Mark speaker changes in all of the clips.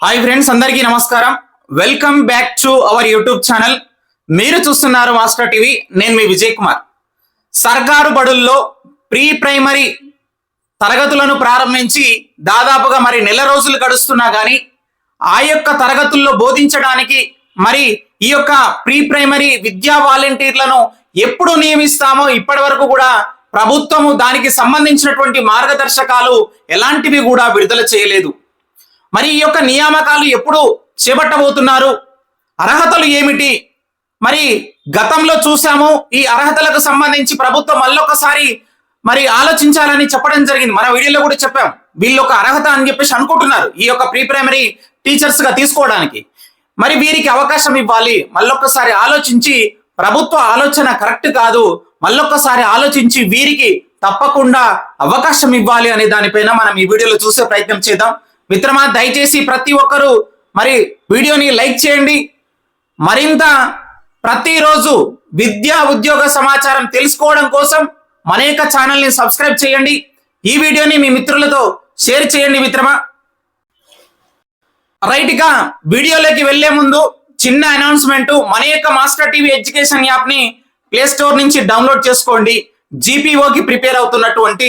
Speaker 1: Hi friends అందరికీ నమస్కారం. Welcome back to our YouTube channel మీరు చూస్తున్నారు మాస్టర్ టీవీ నేను మీ విజయ్ కుమార్. సర్కారు బడుల్లో ప్రీ ప్రైమరీ తరగతులను ప్రారంభించి దాదాపుగా మరి నెల రోజులు గడుస్తున్నా కానీ ఆ యొక్క తరగతుల్లో బోధించడానికి మరి ఈ యొక్క ప్రీ ప్రైమరీ విద్యా వాలంటీర్లను ఎప్పుడు నియమిస్తామో ఇప్పటి వరకు కూడా ప్రభుత్వము దానికి సంబంధించినటువంటి మార్గదర్శకాలు ఎలాంటివి కూడా విడుదల చేయలేదు. మరి ఈ యొక్క నియామకాలు ఎప్పుడు చేపట్టబోతున్నారు? అర్హతలు ఏమిటి? మరి గతంలో చూసాము ఈ అర్హతలకు సంబంధించి ప్రభుత్వం మళ్ళొకసారి మరి ఆలోచించాలని చెప్పడం జరిగింది. మన వీడియోలో కూడా చెప్పాం వీళ్ళు ఒక అర్హత అని చెప్పేసి అనుకుంటున్నారు ఈ యొక్క ప్రీ ప్రైమరీ టీచర్స్గా తీసుకోవడానికి. మరి వీరికి అవకాశం ఇవ్వాలి మళ్ళొక్కసారి ఆలోచించి ప్రభుత్వ ఆలోచన కరెక్ట్ కాదు మళ్ళొక్కసారి ఆలోచించి వీరికి తప్పకుండా అవకాశం ఇవ్వాలి అనే దానిపైన మనం ఈ వీడియోలో చూసే ప్రయత్నం చేద్దాం. మిత్రమా దయచేసి ప్రతి ఒక్కరూ మరి వీడియోని లైక్ చేయండి. మరింత ప్రతిరోజు విద్యా ఉద్యోగ సమాచారం తెలుసుకోవడం కోసం మన యొక్క ఛానల్ని సబ్స్క్రైబ్ చేయండి. ఈ వీడియోని మీ మిత్రులతో షేర్ చేయండి మిత్రమా. రైట్ ఇక వీడియోలోకి వెళ్ళే ముందు చిన్న అనౌన్స్మెంట్. మన యొక్క మాస్టర్ టీవీ ఎడ్యుకేషన్ యాప్ని ప్లే స్టోర్ నుంచి డౌన్లోడ్ చేసుకోండి. జీపీఓకి ప్రిపేర్ అవుతున్నటువంటి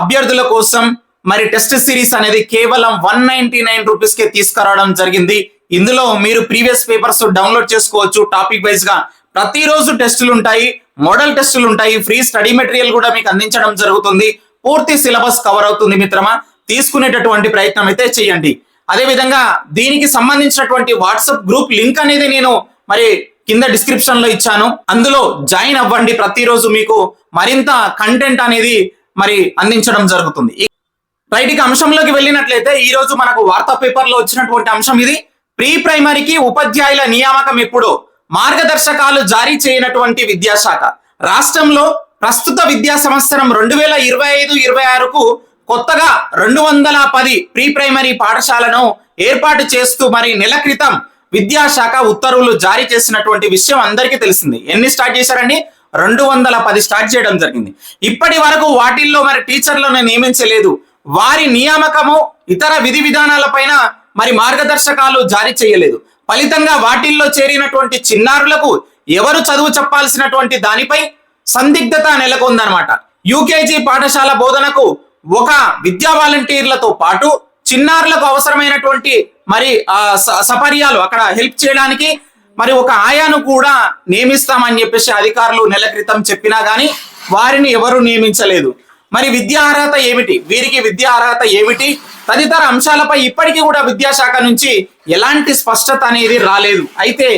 Speaker 1: అభ్యర్థుల కోసం మరి టెస్ట్ సిరీస్ అనేది కేవలం వన్ నైన్టీ నైన్ రూపీస్ కే తీసుకురావడం జరిగింది. ఇందులో మీరు ప్రీవియస్ పేపర్స్ డౌన్లోడ్ చేసుకోవచ్చు. టాపిక్ వైజ్గా ప్రతిరోజు టెస్టులు ఉంటాయి మోడల్ టెస్టులు ఉంటాయి ఫ్రీ స్టడీ మెటీరియల్ కూడా మీకు అందించడం జరుగుతుంది. పూర్తి సిలబస్ కవర్ అవుతుంది మిత్రమా. తీసుకునేటటువంటి ప్రయత్నం అయితే చేయండి. అదే విధంగా దీనికి సంబంధించినటువంటి వాట్సాప్ గ్రూప్ లింక్ అనేది నేను మరి కింద డిస్క్రిప్షన్లో ఇచ్చాను. అందులో జాయిన్ అవ్వండి. ప్రతిరోజు మీకు మరింత కంటెంట్ అనేది మరి అందించడం జరుగుతుంది. రైట్ ఇక అంశంలోకి వెళ్ళినట్లయితే ఈ రోజు మనకు వార్తా పేపర్లో వచ్చినటువంటి అంశం ఇది. ప్రీ ప్రైమరీకి ఉపాధ్యాయుల నియామకం ఇప్పుడు మార్గదర్శకాలు జారీ చేయనటువంటి విద్యాశాఖ. రాష్ట్రంలో ప్రస్తుత విద్యా సంవత్సరం రెండు వేల ఇరవై ఐదు ఇరవై ఆరుకు కొత్తగా రెండు వందల పది ప్రీ ప్రైమరీ పాఠశాలను ఏర్పాటు చేస్తూ మరి నెల క్రితం విద్యాశాఖ ఉత్తర్వులు జారీ చేసినటువంటి విషయం అందరికీ తెలిసింది. ఎన్ని స్టార్ట్ చేశారండి? రెండు వందల పది స్టార్ట్ చేయడం జరిగింది. ఇప్పటి వరకు వాటిల్లో మరి టీచర్లను నియమించలేదు. వారి నియామకము ఇతర విధి విధానాలపైన మరి మార్గదర్శకాలు జారీ చేయలేదు. ఫలితంగా వాటిల్లో చేరినటువంటి చిన్నారులకు ఎవరు చదువు చెప్పాల్సినటువంటి దానిపై సందిగ్ధత నెలకొందనమాట యూకేజీ పాఠశాల బోధనకు ఒక విద్యా వాలంటీర్లతో పాటు చిన్నారులకు అవసరమైనటువంటి మరి ఆ స- సపర్యాలు అక్కడ హెల్ప్ చేయడానికి మరి ఒక ఆయాను కూడా నియమిస్తామని చెప్పేసి అధికారులు నెల క్రితం చెప్పినా కానీ వారిని ఎవరు నియమించలేదు. మరి విద్యా అర్హత ఏమిటి? వీరికి విద్యా అర్హత ఏమిటి? తదితర అంశాలపై ఇప్పటికీ కూడా విద్యాశాఖ నుంచి ఎలాంటి స్పష్టత అనేది రాలేదు. అయితే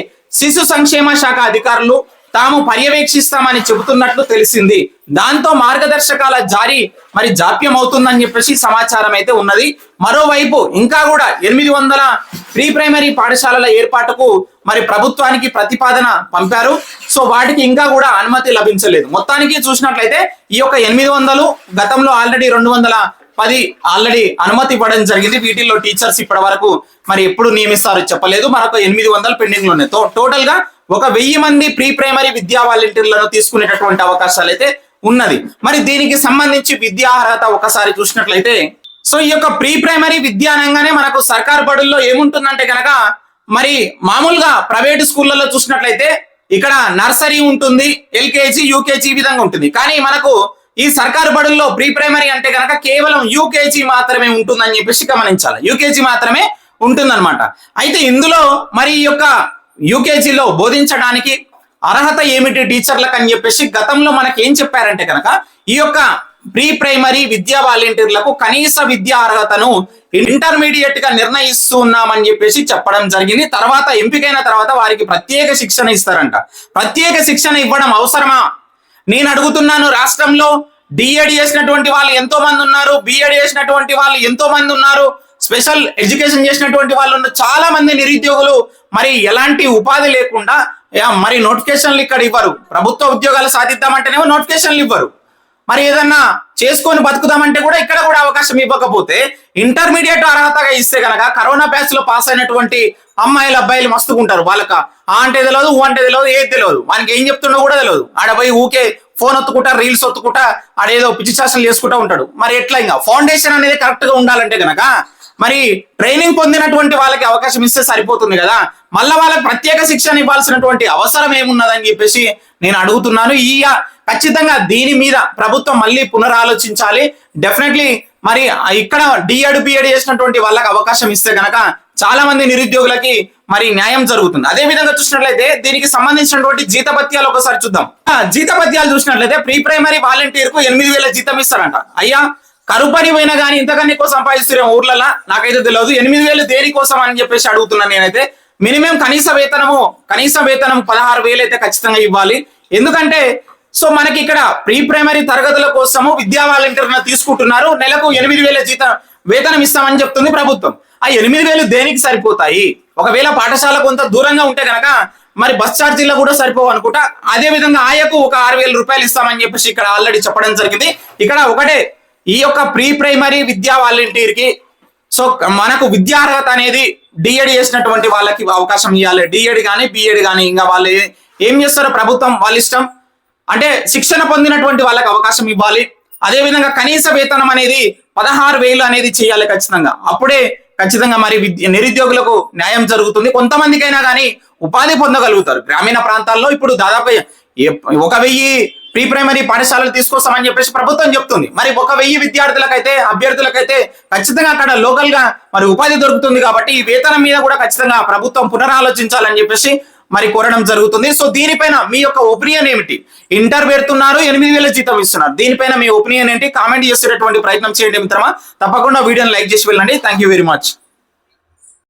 Speaker 1: శిశు సంక్షేమ శాఖ అధికారులు తాము పర్యవేక్షిస్తామని చెబుతున్నట్లు తెలిసింది. దాంతో మార్గదర్శకాల జారీ మరి జాప్యం అవుతుందని చెప్పేసి సమాచారం అయితే ఉన్నది. మరోవైపు ఇంకా కూడా ఎనిమిది వందల ప్రీ ప్రైమరీ పాఠశాలల ఏర్పాటుకు మరి ప్రభుత్వానికి ప్రతిపాదన పంపారు. సో వాటికి ఇంకా కూడా అనుమతి లభించలేదు. మొత్తానికి చూసినట్లయితే ఈ యొక్క ఎనిమిది వందలు గతంలో ఆల్రెడీ రెండు వందల పది ఆల్రెడీ అనుమతి ఇవ్వడం జరిగింది. వీటిల్లో టీచర్స్ ఇప్పటి వరకు మరి ఎప్పుడు నియమిస్తారో చెప్పలేదు. మరొక ఎనిమిది వందలు పెండింగ్లు ఉన్నాయి. తో- టోటల్గా ఒక వెయ్యి మంది ప్రీ ప్రైమరీ విద్యా వాలంటీర్లను తీసుకునేటటువంటి అవకాశాలు అయితే ఉన్నది. మరి దీనికి సంబంధించి విద్యా అర్హత ఒకసారి చూసినట్లయితే సో ఈ యొక్క ప్రీ ప్రైమరీ విద్యా అనగానే మనకు సర్కార్ బడుల్లో ఏముంటుందంటే కనుక మరి మామూలుగా ప్రైవేట్ స్కూళ్ళలో చూసినట్లయితే ఇక్కడ నర్సరీ ఉంటుంది ఎల్కేజీ యూకేజీ ఈ విధంగా ఉంటుంది. కానీ మనకు ఈ సర్కారు బడుల్లో ప్రీ ప్రైమరీ అంటే కనుక కేవలం యూకేజీ మాత్రమే ఉంటుందని చెప్పేసి గమనించాలి. యూకేజీ మాత్రమే ఉంటుందన్నమాట. అయితే ఇందులో మరి ఈ యొక్క యూకేజీలో బోధించడానికి అర్హత ఏమిటి టీచర్లకు అని చెప్పేసి గతంలో మనకి ఏం చెప్పారంటే కనుక ఈ యొక్క ప్రీ ప్రైమరీ విద్యా వాలంటీర్లకు కనీస విద్యా అర్హతను ఇంటర్మీడియట్గా నిర్ణయిస్తూ ఉన్నామని చెప్పేసి చెప్పడం జరిగింది. తర్వాత ఎంపికైన తర్వాత వారికి ప్రత్యేక శిక్షణ ఇస్తారంట. ప్రత్యేక శిక్షణ ఇవ్వడం అవసరమా? నేను అడుగుతున్నాను రాష్ట్రంలో డిఎడ్ చేసినటువంటి వాళ్ళు ఎంతో మంది ఉన్నారు బిఎడ్ చేసినటువంటి వాళ్ళు ఎంతో మంది ఉన్నారు స్పెషల్ ఎడ్యుకేషన్ చేసినటువంటి వాళ్ళు ఉన్న చాలా మంది నిరుద్యోగులు మరి ఎలాంటి ఉపాధి లేకుండా యా, మరి నోటిఫికేషన్లు ఇక్కడ ఇవ్వరు. ప్రభుత్వ ఉద్యోగాలు సాధిద్దామంటేనేమో నోటిఫికేషన్లు ఇవ్వరు. మరి ఏదన్నా చేసుకొని బతుకుదామంటే కూడా ఇక్కడ కూడా అవకాశం ఇవ్వకపోతే ఇంటర్మీడియట్ అర్హతగా ఇస్తే గనక కరోనా బ్యాచ్లో పాస్ అయినటువంటి అమ్మాయిలు అబ్బాయిలు మస్తుకుంటారు వాళ్ళకి ఆ అంటే తెలియదు ఊ అంటే తెలియదు ఏది తెలియదు వానికి ఏం చెప్తుండో కూడా తెలియదు ఆడ పోయి ఊకే ఫోన్ ఒత్తుకుంటా రీల్స్ ఒత్తుకుంటా ఆడేదో పిచ్చి చేష్టలు చేసుకుంటా ఉంటాడు. మరి ఎట్లా ఇంకా? ఫౌండేషన్ అనేది కరెక్ట్గా ఉండాలంటే గనక మరి ట్రైనింగ్ పొందినటువంటి వాళ్ళకి అవకాశం ఇస్తే సరిపోతుంది కదా. మళ్ళీ వాళ్ళకి ప్రత్యేక శిక్షణ ఇవ్వాల్సినటువంటి అవసరం ఏమున్నదని చెప్పేసి నేను అడుగుతున్నాను. ఈ ఖచ్చితంగా దీని మీద ప్రభుత్వం మళ్ళీ పునరాలోచించాలి. డెఫినెట్లీ మరి ఇక్కడ డిఎడ్ బిఎడ్ చేసినటువంటి వాళ్ళకి అవకాశం ఇస్తే గనక చాలా మంది నిరుద్యోగులకి మరి న్యాయం జరుగుతుంది. అదే విధంగా చూసినట్లయితే దీనికి సంబంధించినటువంటి జీతభత్యాలు ఒకసారి చూద్దాం. జీతభత్యాలు చూసినట్లయితే ప్రీ ప్రైమరీ వాలంటీర్కు ఎనిమిది వేల జీతం ఇస్తారంట. అయ్యా కరుపని పోయినా కానీ ఇంతకన్నా ఎక్కువ సంపాదిస్తున్న ఊర్లలో? నాకైతే తెలియదు. ఎనిమిది వేలు దేనికోసం అని చెప్పేసి అడుగుతున్నాను నేనైతే. మినిమం కనీస వేతనము కనీస వేతనం పదహారు వేలు అయితే ఖచ్చితంగా ఇవ్వాలి. ఎందుకంటే సో మనకి ఇక్కడ ప్రీ ప్రైమరీ తరగతుల కోసము విద్యా వాలంటీర్లను తీసుకుంటున్నారు. నెలకు ఎనిమిది వేల జీతం వేతనం ఇస్తామని చెప్తుంది ప్రభుత్వం. ఆ ఎనిమిది వేలు దేనికి సరిపోతాయి? ఒకవేళ పాఠశాల కొంత దూరంగా ఉంటే గనక మరి బస్ ఛార్జీలో కూడా సరిపోవు అనుకుంటా. అదే విధంగా ఆయకు ఒక ఆరు వేల రూపాయలు ఇస్తామని చెప్పేసి ఇక్కడ ఆల్రెడీ చెప్పడం జరిగింది. ఇక్కడ ఒకటే ఈ యొక్క ప్రీ ప్రైమరీ విద్యా వాలంటీర్కి సో మనకు విద్యార్హత అనేది డిఎడ్ చేసినటువంటి వాళ్ళకి అవకాశం ఇవ్వాలి డిఎడ్ కానీ బిఎడ్ కానీ ఇంకా వాళ్ళు ఏం చేస్తారో ప్రభుత్వం వాళ్ళ ఇష్టం. అంటే శిక్షణ పొందినటువంటి వాళ్ళకి అవకాశం ఇవ్వాలి. అదే విధంగా కనీస వేతనం అనేది పదహారు వేలు అనేది చేయాలి ఖచ్చితంగా. అప్పుడే ఖచ్చితంగా మరి విద్య నిరుద్యోగులకు న్యాయం జరుగుతుంది. కొంతమందికైనా కానీ ఉపాధి పొందగలుగుతారు. గ్రామీణ ప్రాంతాల్లో ఇప్పుడు దాదాపు ఒక వెయ్యి ప్రీ ప్రైమరీ పాఠశాలలు తీసుకొస్తామని చెప్పేసి ప్రభుత్వం చెప్తుంది. మరి ఒక వెయ్యి విద్యార్థులకైతే అభ్యర్థులకైతే ఖచ్చితంగా అక్కడ లోకల్గా మరి ఉపాధి దొరుకుతుంది కాబట్టి ఈ వేతనం మీద కూడా ఖచ్చితంగా ప్రభుత్వం పునరాలోచించాలని చెప్పేసి మరి కోరడం జరుగుతుంది. సో దీనిపైన మీ యొక్క ఒపీనియన్ ఏమిటి? ఇంటర్ పెడుతున్నారు ఎనిమిది వేల జీతం ఇస్తున్నారు. దీనిపైన మీ ఒపీనియన్ ఏంటి? కామెంట్ చేసేటటువంటి ప్రయత్నం చేయండి మిత్రమా. తప్పకుండా వీడియోని లైక్ చేసి వెళ్ళండి. Thank you very much